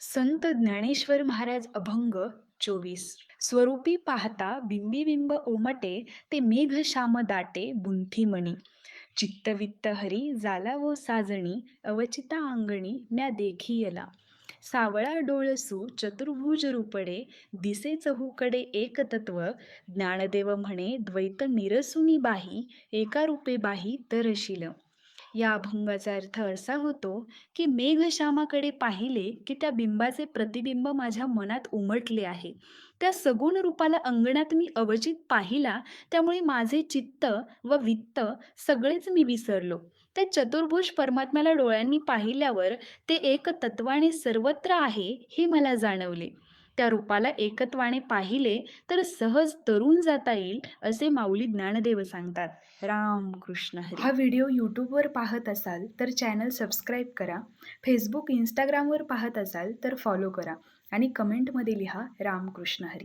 संत ज्ञानेश्वर महाराज अभंग चोवीस. स्वरूपी पाहता बिंबिबिंब ओमटे ते मेघ श्याम दाटे बुंथीमणी. चित्तवित्त हरी जाला व साजणी अवचिता अंगणी म्या देखियला सावळा डोळसू चतुर्भुज रूपडे दिसे चहूकडे एक तत्व ज्ञानदेव म्हणे द्वैत निरसुनी बाही एका रूपे बाही दरशील या अभंगाचा अर्थ असा होतो की मेघश्यामाकडे पाहिले की त्या बिंबाचे प्रतिबिंब माझ्या मनात उमटले आहे. त्या सगुण रूपाला अंगणात मी अवचित पाहिला त्यामुळे माझे चित्त व वित्त सगळेच मी विसरलो. त्या चतुर्भुज परमात्म्याला डोळ्यांनी पाहिल्यावर ते एक तत्वाने सर्वत्र आहे हे मला जाणवले. त्या रूपाला एकत्वाने पाहिले तर सहज तरुण जाता येईल असे माऊली ज्ञानदेव सांगतात. राम कृष्ण हरी. हा व्हिडिओ यूट्यूबवर पाहत असाल तर चॅनल सबस्क्राईब करा. फेसबुक इंस्टाग्रामवर पाहत असाल तर फॉलो करा. आणि कमेंटमध्ये लिहा रामकृष्ण हरी.